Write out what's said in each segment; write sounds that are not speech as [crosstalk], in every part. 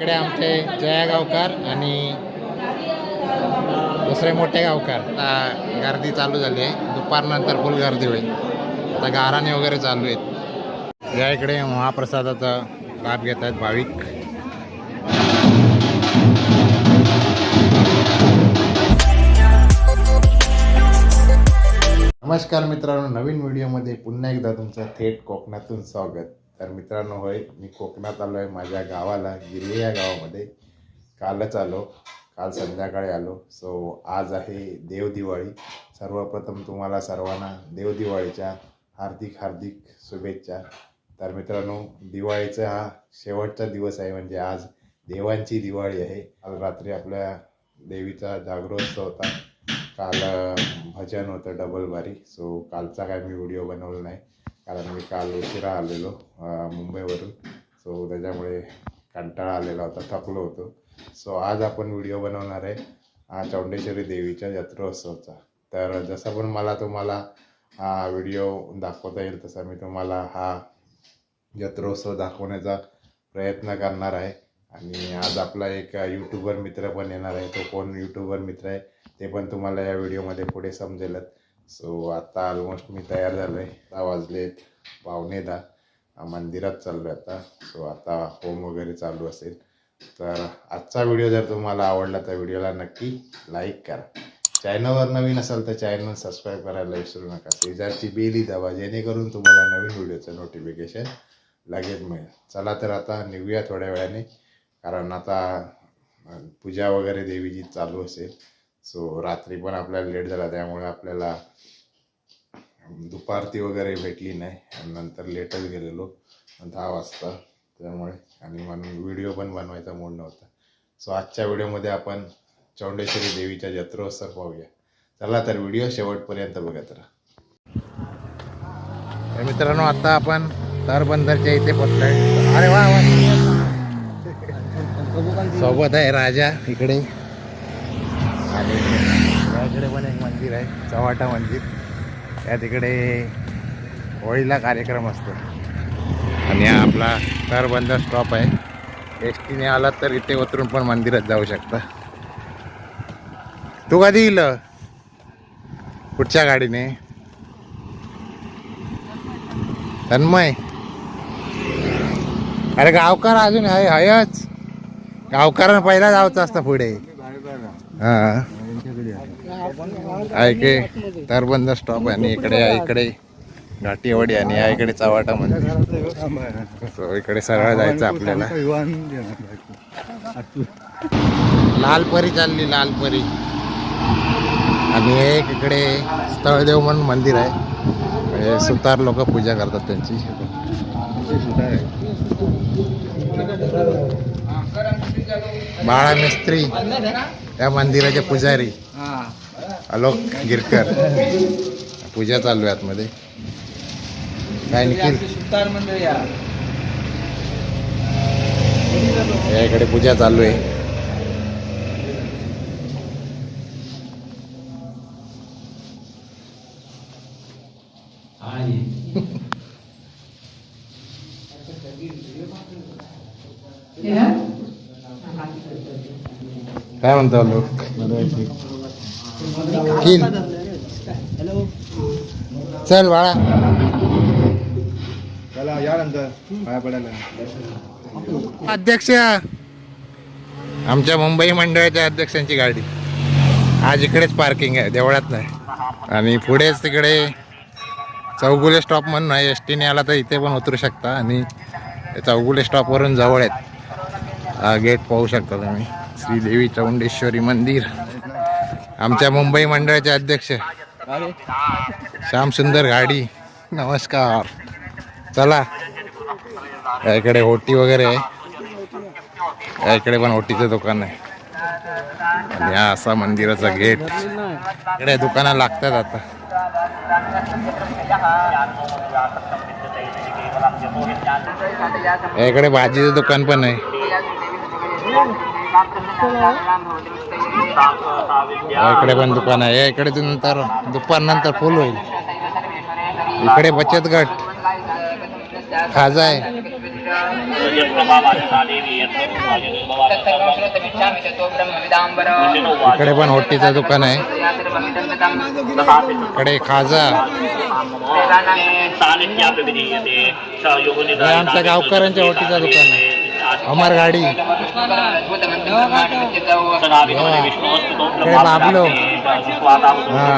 इकडे आमचे जया गावकार आणि दुसरे मोठे गावकार. आता गर्दी चालू झाली आहे. दुपारनंतर फुल गर्दी होईल. आता गाराणे वगैरे चालू आहेत. या इकडे महाप्रसादाचा लाभ घेत आहेत भाविक. नमस्कार मित्रांनो नवीन व्हिडिओमध्ये पुन्हा एकदा तुमचं थेट कोकणातून स्वागत. तर मित्रांनो होय मी कोकणात आलो आहे माझ्या गावाला गिरले या गावामध्ये. कालच आलो काल संध्याकाळी आलो. सो आज आहे देवदिवाळी. सर्वप्रथम तुम्हाला सर्वांना देवदिवाळीच्या हार्दिक हार्दिक शुभेच्छा. तर मित्रांनो दिवाळीचा हा शेवटचा दिवस आहे म्हणजे आज देवांची दिवाळी आहे. काल रात्री आपल्या देवीचा जागरोत्सव होता. काल भजन होतं डबल बारी. सो कालचा काय मी व्हिडिओ बनवला नाही. कारण मी काल उशिरा आलेलो मुंबईवरून. सो त्याच्यामुळे कंटाळा आलेला होता थकलो होतो. सो आज आपण व्हिडिओ बनवणार आहे हा चौंडेश्वरी देवीच्या जत्रोत्सवचा. तर जसं पण मला तुम्हाला हा व्हिडिओ दाखवता येईल तसा मी तुम्हाला हा जत्रोत्सव दाखवण्याचा प्रयत्न करणार आहे. आणि आज आपला एक यूट्यूबर मित्र पण येणार आहे तो कोण यूट्यूबर मित्र आहे ते पण तुम्हाला या व्हिडिओमध्ये पुढे समजेलच. सो आता ऑलमोस्ट मी तयार झालो आहे दहा वाजलेत. पावणे दहा. मंदिरात चाललो आहे आता. सो आता होम वगैरे चालू असेल. तर आजचा व्हिडिओ जर तुम्हाला आवडला तर व्हिडिओला नक्की लाईक करा. चॅनलवर नवीन असाल तर चॅनल सबस्क्राईब करायला विसरू नका. शेजारची बेली दाबा जेणेकरून तुम्हाला नवीन व्हिडिओचं नोटिफिकेशन लगेच मिळेल. चला तर आता निघूया थोड्या वेळाने. कारण आता पूजा वगैरे देवीची चालू असेल. सो रात्री पण आपल्याला लेट झाला त्यामुळे आपल्याला दुपारती वगैरे भेटली नाही. आणि नंतर लेटच गेलेलो दहा वाजता. त्यामुळे आणि म्हणून व्हिडिओ पण बनवायचा मूड नव्हता. सो आजच्या व्हिडिओमध्ये आपण चौंडेश्वरी देवीच्या जत्रोत्सव पाहूया. चला तर व्हिडिओ शेवटपर्यंत बघत राहा. तर मित्रांनो आता आपण तरबंदरच्या इथे पोचलोय अरे वा वा. [laughs] सोबत आहे राजा इकडे. आणि याकडे पण एक मंदिर आहे चव्हाटा मंदिर. त्या तिकडे होळीला कार्यक्रम असतो. आणि हा आपला तरबंदर स्टॉप आहे. एस टीने आलात तर इथे उतरून पण मंदिरात जाऊ शकता. तू कधी येईल कुठच्या गाडीने. तन्मय. अरे गावकार अजून आहे हयच गावकारांना पहिला जायचं असतं पुढे. हा. ऐके तरबंद स्टॉप आणि इकडे आहे इकडे. घाटीवाडी आणि या इकडे चवाटा म्हणजे इकडे सरळ जायचं आपल्याला. लालपरी चालली लालपरी. आणि एक इकडे स्थळदेव म्हणून मंदिर आहे. म्हणजे सुतार लोक पूजा करतात त्यांची. बाळा मिस्त्री त्या मंदिराचे पुजारी. आलोक गिरकर. पूजा चालू आहे आतमध्ये. काय निखिल? या इकडे पूजा चालू आहे. काय म्हणतो लोक? किल. चल बाळा. चला या नंतर. पाया पडायला. अध्यक्ष आमच्या मुंबई मंडळाच्या अध्यक्षांची गाडी. आज इकडेच पार्किंग आहे देवळात नाही. आणि पुढेच तिकडे चौगुले स्टॉप म्हणून आहे. एस टीने आला तर इथे पण उतरू शकता. आणि चौगुले स्टॉपवरून जवळ आहेत. हा गेट पाहू शकता तुम्ही. श्रीदेवी चौंडेश्वरी मंदिर. आमच्या मुंबई मंडळाचे अध्यक्ष. श्यामसुंदर गाडी नमस्कार. चला. याकडे ओटी वगैरे आहे. याकडे पण ओटीचं दुकान आहे. आणि हा असा मंदिराचा गेट. इकडे दुकानं लागतात आता. याकडे भाजीचं दुकान पण आहे. इकडे पण दुकान आहे. इकडे नंतर दुपार नंतर फुल होईल. इकडे बचत गट. खाजा आहे. इकडे पण होटीचं दुकान आहे. इकडे खाजा. आमच्या गावकऱ्यांच्या होटीचं दुकान आहे. अमर गाडी. बाबलो हा.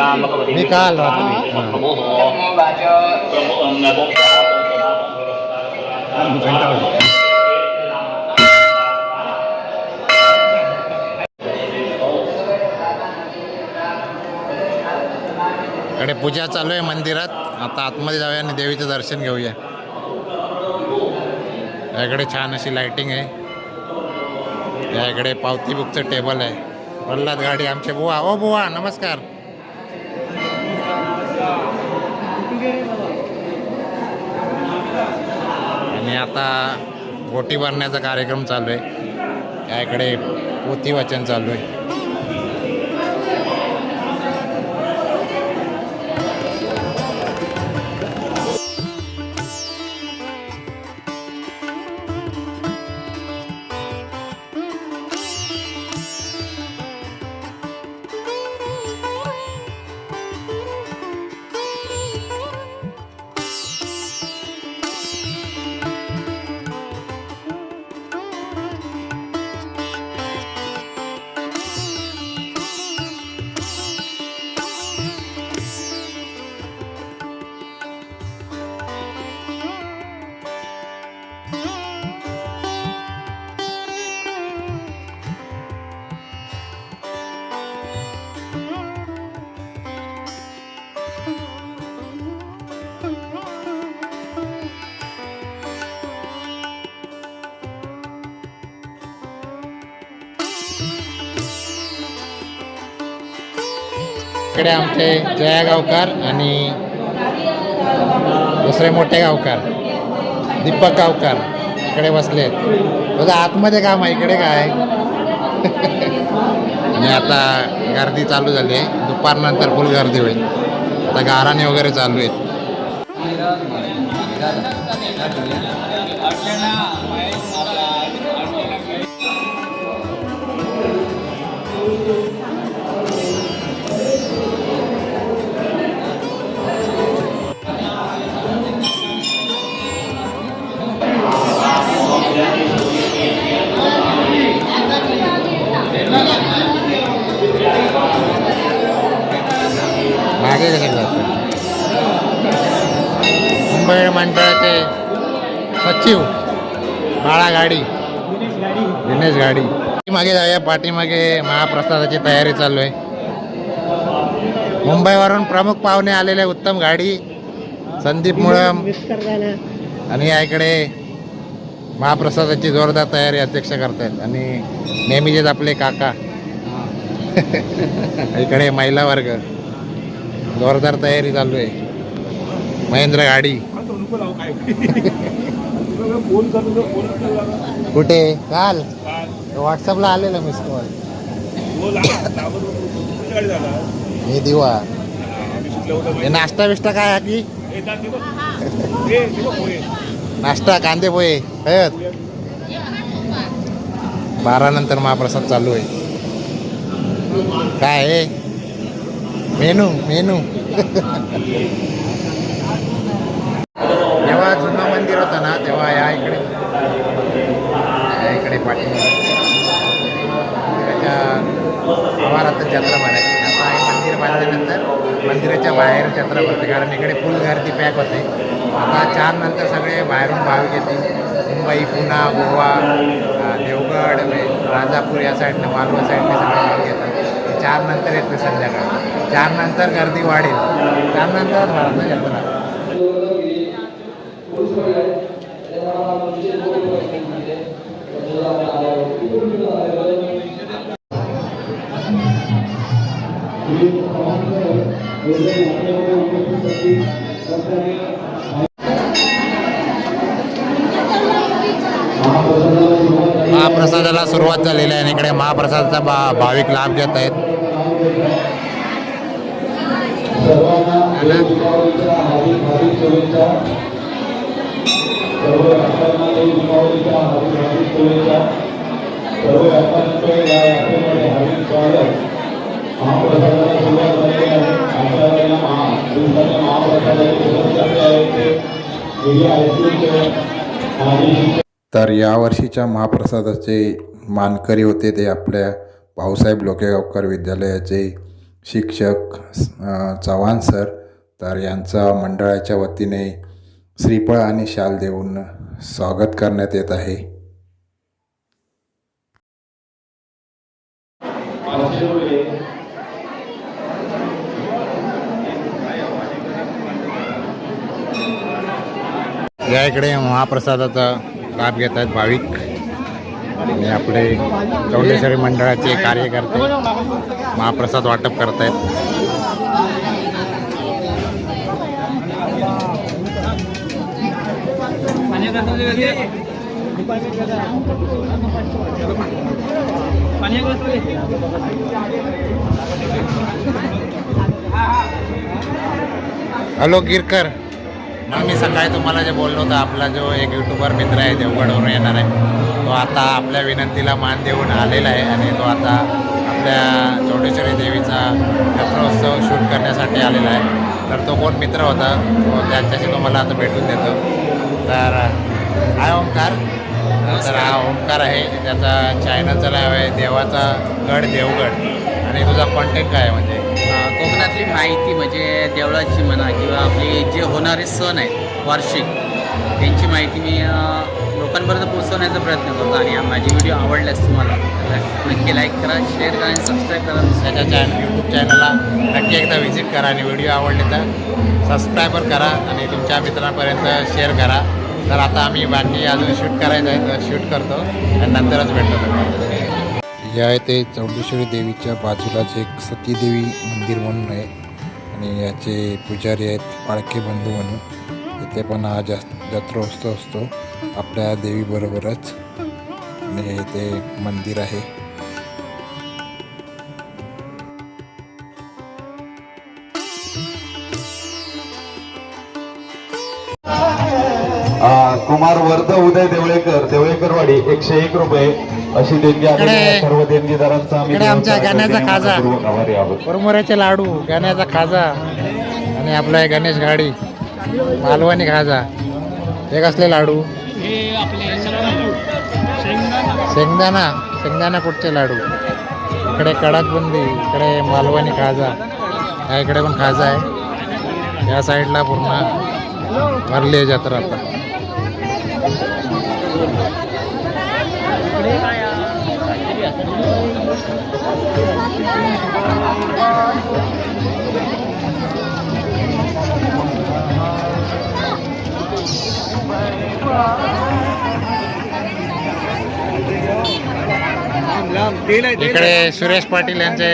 मी काल रात्री. हा. इकडे पूजा चालू आहे मंदिरात. आता आतमध्ये जाऊया आणि देवीचं दर्शन घेऊया. याकडे छान अशी लाइटिंग आहे. या इकडे पावती बुकचं टेबल आहे. प्रल्हाद गाडी आमचे बुवा. ओ बुवा नमस्कार. आता गोटी भरण्याचा कार्यक्रम चालू आहे. याकडे पोती पोथी वाचन चालू आहे. इकडे आमचे जया गावकार आणि दुसरे मोठे गावकार दीपक गावकार इकडे बसले आहेत. आतमध्ये काम आहे इकडे काय? आणि आता गर्दी चालू झाली आहे. दुपारनंतर फुल गर्दी होईल. आता गाराणे वगैरे चालू आहेत. गाडी. मागे जाऊया. पाठीमागे महाप्रसादाची तयारी चालू आहे. मुंबईवरून प्रमुख पाहुणे आलेले उत्तम गाडी. संदीप मुळम. आणि या इकडे महाप्रसादाची जोरदार तयारी अध्यक्ष करतायत. आणि नेहमीचेच आपले काका. इकडे महिला वर्ग. जोरदार तयारी चालू आहे. महेंद्र गाडी. कुठे? काल. व्हॉट्सअपला आलेलं मिस कॉल मी दिवा. हे नाश्ता बिष्टा काय की नाश्ता कांदे पोहे हयत बारा नंतर महाप्रसाद चालू आहे. काय आहे मेनू मेनू. [laughs] जेव्हा जुनं मंदिर होतं ना तेव्हा आवारात जत्रा भरायची आता हे मंदिर बांधल्यानंतर मंदिराच्या बाहेर जत्रा भरते कारण इकडे फुल गर्दी पॅक होते. आता चार नंतर सगळे बाहेरून भाविक येतील. मुंबई पुणा गोवा देवगड म्हणजे राजापूर या साईडनं मालवा साईडने सगळे भाविक येतात. चार नंतर येते संध्याकाळ. चार नंतर गर्दी वाढेल. चार नंतर जत्रा सुरुवात झालेली आहे आणि इकडे महाप्रसादाचा भा भाविक लाभ घेत आहेत. तर यावर्षीच्या महाप्रसादाचे मानकरी होते ते आपल्या भाऊसाहेब लोकेगावकर विद्यालयाचे शिक्षक चव्हाण सर तर यांचा मंडळाच्या वतीने श्रीफळ आणि शाल देऊन स्वागत करण्यात येत आहे. या इकडे महाप्रसादाचा लाभ घेत आहेत भाविक. आणि आपले चौंडेश्वरी मंडळाचे कार्यकर्ते महाप्रसाद वाटप करत आहेत हॅलो गिरकर. मग मी सकाळी तुम्हाला जे बोललो होतं आपला जो एक युट्यूबर मित्र आहे देवगडवरून येणार आहे तो आता आपल्या विनंतीला मान देऊन आलेला आहे आणि तो आता आपल्या चौडेश्वरी देवीचा जत्रोत्सव शूट करण्यासाठी आलेला आहे. तर तो कोण मित्र होता तो त्याच्याशी तुम्हाला आता भेटून देतो. तर हाय ओंकार. तर हा ओंकार आहे त्याचा चॅनलचं नाव आहे देवाचा गड देवगड. आणि तुझा कॉन्टेंट काय आहे म्हणजे? कोकणातली माहिती म्हणजे देवळाची म्हणा किंवा आपले जे होणारे सण आहेत वार्षिक त्यांची माहिती मी लोकांपर्यंत पोहोचवण्याचा प्रयत्न करतो आणि माझी व्हिडिओ आवडल्यास तुम्हाला नक्की लाईक करा शेअर करा आणि सबस्क्राईब करा त्याच्या चॅनल यूट्यूब चॅनलला नक्की एकदा व्हिजिट करा आणि व्हिडिओ आवडले तर सबस्क्रायबर करा आणि तुमच्या मित्रांपर्यंत शेअर करा. तर आता आम्ही बाकी अजून शूट करायचं आहे तर शूट करतो आणि नंतरच भेटतो. या आहे ते चौंडेश्वरी देवीच्या बाजूलाच एक सतीदेवी मंदिर म्हणून आहे. आणि याचे पुजारी आहेत पाळखे बंधू म्हणून. इथे पण हा जास्त जत्रोत्सव असतो. आपल्या देवीबरोबरच. आणि हे इथे मंदिर आहे. कुमार वर्ध उदय देवळेकर देवळेकरवाडी एकशे एक रुपये अशी देणगी आलेली सर्व देणगीदारांचा आम्ही आमच्या गाण्याचा खाजा. आभारी आहोत. लाडू गाण्याचा खाजा आणि आपला हे गणेश गाडी मालवणी खाजा. हे कसले लाडू? शेंगदाणा. शेंगदाणा कुठचे लाडू? इकडे कडकबुंदी इकडे मालवणी खाजा. या इकडे पण खाजा आहे. या साईडला पूर्ण भरली आहे जत्रा आता. इकडे सुरेश पाटील यांचे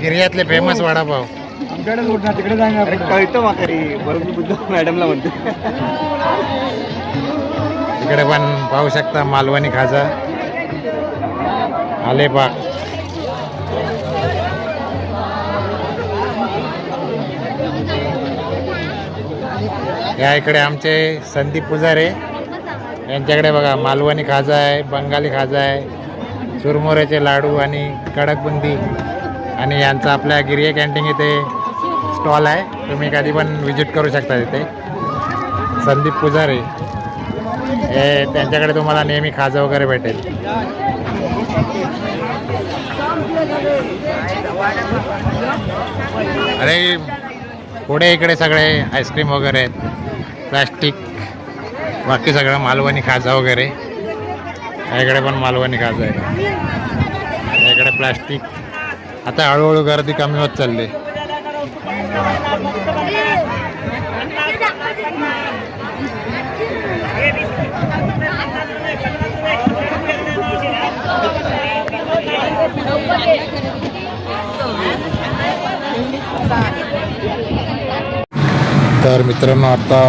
गिर्यातले फेमस वडापाव. अरे कळतं माघारी बरोबर बुद्ध मॅडमला म्हणते इकडे पण पाहू शकता मालवणी खाजा. आलेपाक या इकडे आमचे संदीप पुजारे. यांच्याकडे बघा मालवणी खाजा आहे बंगाली खाजा आहे चुरमुऱ्याचे लाडू आणि कडकबुंदी आणि यांचा आपल्या गिरिये कॅन्टीन इथे स्टॉल आहे. तुम्ही कधी पण व्हिजिट करू शकता तिथे संदीप पुजारे. हे त्यांच्याकडे तुम्हाला नेहमी खाजं वगैरे भेटेल. अरे पुढे इकडे सगळे आईस्क्रीम वगैरे आहेत प्लॅस्टिक बाकी सगळं मालवणी खाजा वगैरे. इकडे पण मालवणी खाजा आहे. इकडे प्लॅस्टिक. आता हळूहळू गर्दी कमी होत चालली. तर मित्रांनो आता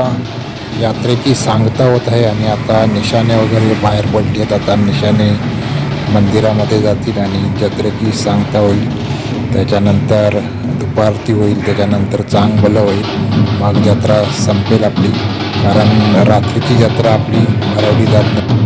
यात्रेची सांगता होत आहे आणि आता निशाणे वगैरे बाहेर पडली आहेत. आता निशाणे मंदिरामध्ये जातील आणि जत्रेची सांगता होईल. त्याच्यानंतर दुपारती होईल त्याच्यानंतर चांगलं होईल. मग जत्रा संपेल आपली कारण रात्रीची जत्रा आपली भरवली जात नाही.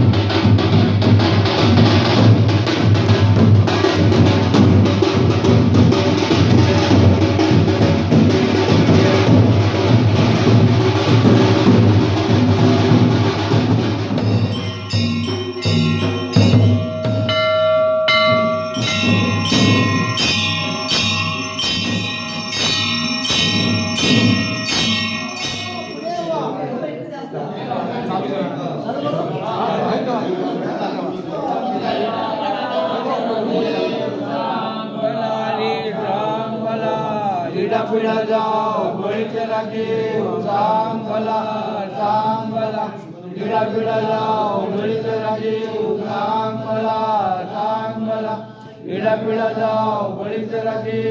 पिढा पिढा जाओ बळीचे राखे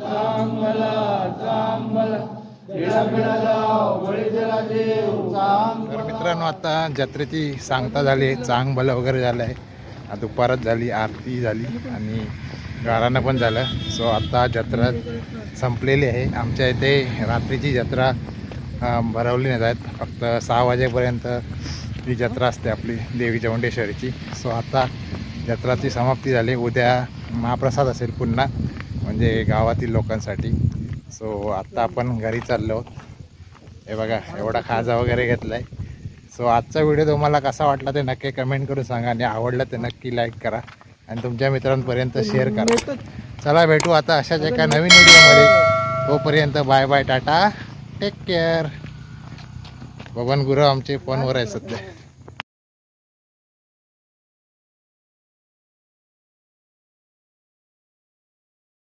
चांगला चांगला पिढा पिढा जाओ बळीचे राखे चांगला तर मित्रांनो आता जत्रेची सांगता झाली चांग भलं वगैरे झालं आहे आता दुपारच झाली आरती झाली आणि गाराणं पण झालं. सो आता जत्रा संपलेली आहे. आमच्या इथे रात्रीची जत्रा भरवली नाही आहेत फक्त सहा वाजेपर्यंत ही जत्रा असते आपली देवी चौंडेश्वरीची. सो आता जत्राची समाप्ती झाली. उद्या महाप्रसाद असेल पुन्हा म्हणजे गावातील लोकांसाठी. सो आत्ता आपण घरी चाललो. हे बघा एवढा खाजा वगैरे घेतला आहे सो आजचा व्हिडिओ तुम्हाला कसा वाटला ते नक्की कमेंट करून सांगा आणि आवडलं ते नक्की लाईक करा. आणि तुमच्या मित्रांपर्यंत शेअर करा. चला भेटू आता अशाच एका नवीन व्हिडिओमध्ये. तोपर्यंत bye bye tata. Take care Baban Guru आमचे फोनवर आहे सध्या.